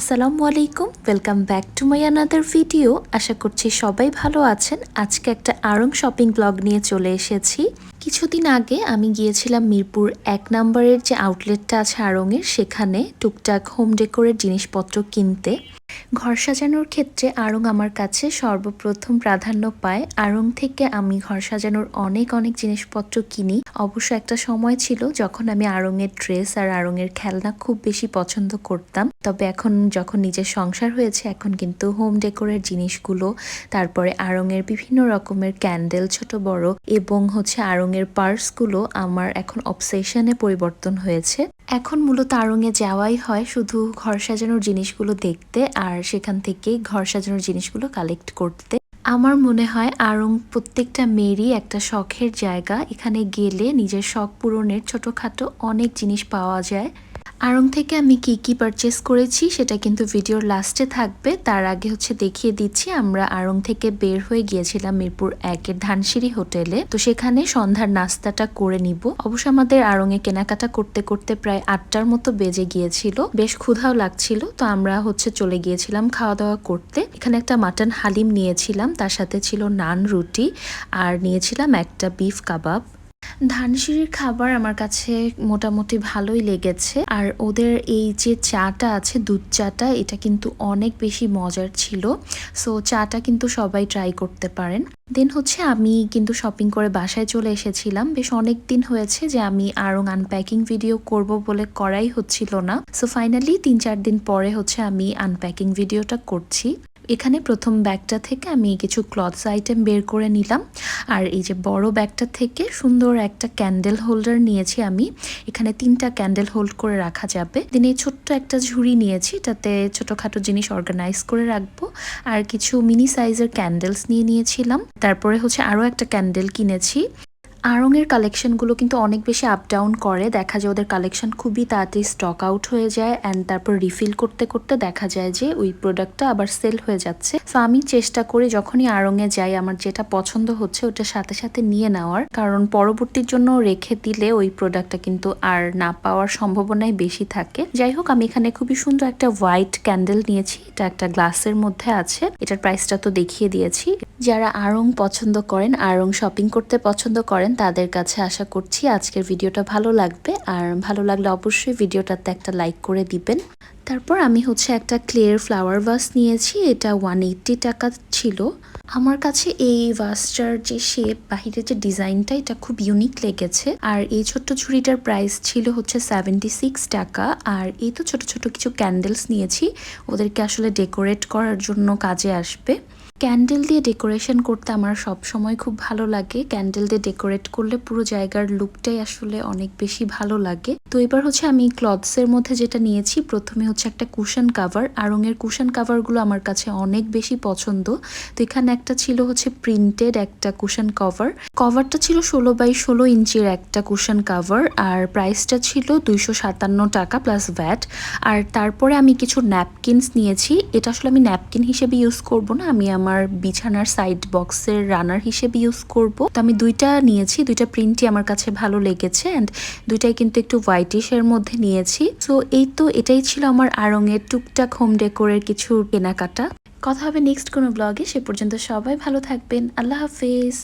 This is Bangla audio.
আসসালামু আলাইকুম welcome back to my another video আশা করছি সবাই ভালো আছেন। আজকে একটা আরং শপিং ব্লগ নিয়ে চলে এসেছি। কিছুদিন আগে আমি গিয়েছিলাম মিরপুর। এক নম্বরের যে আউটলেটটা আছে আড়ংয়ের সেখানে টুকটাক হোম ডেকোরের জিনিসপত্র কিনতে। ঘর সাজানোর ক্ষেত্রে আড়ং আমার কাছে সর্বপ্রথম প্রাধান্য পায়। আড়ং থেকে আমি ঘর সাজানোর অনেক অনেক জিনিসপত্র কিনি। অবশ্য একটা সময় ছিল যখন আমি আড়ংয়ের ড্রেস আর আড়ংয়ের খেলনা খুব বেশি পছন্দ করতাম। তবে এখন যখন নিজের সংসার হয়েছে, এখন কিন্তু হোম ডেকোরের জিনিসগুলো, তারপরে আড়ংয়ের বিভিন্ন রকমের ক্যান্ডেল ছোট বড় এবং হচ্ছে আড়ংয়ের পার্সগুলো আমার এখন অবসেশনে পরিবর্তন হয়েছে। এখন মূলত আড়ংয়ে যাওয়াই হয় শুধু ঘর সাজানোর জিনিসগুলো দেখতে আর সেখান থেকে ঘর সাজানোর জিনিসগুলো কালেক্ট করতে। আমার মনে হয় আরং প্রত্যেকটা মেয়েরই একটা শখের জায়গা। এখানে গেলে নিজের শখ পূরণের ছোটোখাটো অনেক জিনিস পাওয়া যায়। আড়ং থেকে আমি কি কি পারচেস করেছি সেটা কিন্তু ভিডিওর লাস্টে থাকবে। তার আগে হচ্ছে দেখিয়ে দিচ্ছি, আমরা আড়ং থেকে বের হয়ে গিয়েছিলাম মিরপুর একের ধানসিঁড়ি হোটেলে। তো সেখানে সন্ধ্যার নাস্তাটা করে নিব। অবশ্য আমাদের আড়ংয়ে কেনাকাটা করতে করতে প্রায় আটটার মতো বেজে গিয়েছিল। বেশ ক্ষুধাও লাগছিল। তো আমরা হচ্ছে চলে গিয়েছিলাম খাওয়া দাওয়া করতে। এখানে একটা মাটন হালিম নিয়েছিলাম। তার সাথে ছিল নান রুটি। আর নিয়েছিলাম একটা বিফ কাবাব ধানসিঁড়ির খাবার আমার কাছে মোটামুটি ভালোই লেগেছে। আর ওদের এই যে চাটা আছে, দুধ চাটা, এটা কিন্তু অনেক বেশি মজার ছিল। সো, চাটা কিন্তু সবাই ট্রাই করতে পারেন। দেন হচ্ছে আমি কিন্তু শপিং করে বাসায় চলে এসেছিলাম। বেশ অনেক দিন হয়েছে যে আমি আরং আনপ্যাকিং ভিডিও করব বলে করাই হচ্ছিল না। সো ফাইনালি তিন চার দিন পরে হচ্ছে আমি আনপ্যাকিং ভিডিওটা করছি। এখানে প্রথম ব্যাগটা থেকে আমি কিছু ক্লথস আইটেম বের করে নিলাম। আর এই যে বড় ব্যাগটা থেকে সুন্দর একটা ক্যান্ডেল হোল্ডার নিয়েছি আমি। এখানে তিনটা ক্যান্ডেল হোল্ড করে রাখা যাবে। দিন ছোট্ট একটা ঝুড়ি নিয়েছি তাতে ছোটোখাটো জিনিস অর্গানাইজ করে রাখব। আর কিছু মিনি সাইজের ক্যান্ডেলস নিয়ে নিয়েছিলাম। তারপরে হচ্ছে আরও একটা ক্যান্ডেল কিনেছি। আড়ংয়ের কালেকশনগুলো কিন্তু অনেক বেশি আপ ডাউন করে। দেখা যায় ওদের কালেকশন খুবই তাড়াতাড়ি স্টক আউট হয়ে যায় অ্যান্ড তারপর রিফিল করতে করতে দেখা যায় যে ওই প্রোডাক্টটা আবার সেল হয়ে যাচ্ছে। তো আমি চেষ্টা করি যখনই আড়ংয়ে যাই, আমার যেটা পছন্দ হচ্ছে ওটার সাথে সাথে নিয়ে নেওয়ার। কারণ পরবর্তীর জন্য রেখে দিলে ওই প্রোডাক্টটা কিন্তু আর না পাওয়ার সম্ভাবনাই বেশি থাকে। যাই হোক, আমি এখানে খুবই সুন্দর একটা হোয়াইট ক্যান্ডেল নিয়েছি। এটা একটা গ্লাসের মধ্যে আছে। এটার প্রাইসটা তো দেখিয়ে দিয়েছি। যারা আড়ং পছন্দ করেন, আড়ং শপিং করতে পছন্দ করেন, তাদের কাছে আশা করছি আজকের ভিডিওটা ভালো লাগবে। আর ভালো লাগলে অবশ্যই ভিডিওটাতে একটা লাইক করে দিবেন। তারপর আমি হচ্ছে একটা ক্লিয়ার ফ্লাওয়ার ভাস নিয়েছি, এটা ওয়ান এইট্টি টাকা ছিল। আমার কাছে এই ভাসটার যে শেপ বাহিরের যে ডিজাইনটা এটা খুব ইউনিক লেগেছে। আর এই ছোট্ট ঝুড়িটার প্রাইস ছিল হচ্ছে সেভেন্টি সিক্স টাকা। আর এই তো ছোট ছোট কিছু ক্যান্ডেলস নিয়েছি, ওদেরকে আসলে ডেকোরেট করার জন্য কাজে আসবে। ক্যান্ডেল দিয়ে ডেকোরেশন করতে আমার সব সময় খুব ভালো লাগে। ক্যান্ডেল দিয়ে ডেকোরেট করলে পুরো জায়গার লুকটাই আসলে অনেক বেশি ভালো লাগে। তো এবার হচ্ছে আমি ক্লথসের মধ্যে যেটা নিয়েছি, প্রথমে হচ্ছে একটা কুশন কাভার আড়ংয়ের কুশন কাভারগুলো আমার কাছে অনেক বেশি পছন্দ। তো এখানে একটা ছিল হচ্ছে প্রিন্টেড একটা কুশন কভার কভারটা ছিল ষোলো বাই ষোলো ইঞ্চির একটা কুশন কাভার আর প্রাইসটা ছিল দুইশো সাতান্ন টাকা প্লাস ভ্যাট আর তারপরে আমি কিছু ন্যাপকিনস নিয়েছি। এটা আসলে আমি ন্যাপকিন হিসেবে ইউজ করব না, আমি আমার বিছানার সাইড বক্সের রানার হিসেবে ইউজ করব। তো আমি দুইটা নিয়েছি, দুইটা প্রিন্টই আমার কাছে ভালো লেগেছে অ্যান্ড দুইটাই কিন্তু একটু হোয়াইটিশের মধ্যে নিয়েছি। তো এই তো এটাই ছিল আমার আরঙের টুকটাক হোম ডেকোরের কিছু কেনাকাটা। কথা হবে নেক্সট কোনো ব্লগে সে পর্যন্ত সবাই ভালো থাকবেন। আল্লাহ হাফিজ।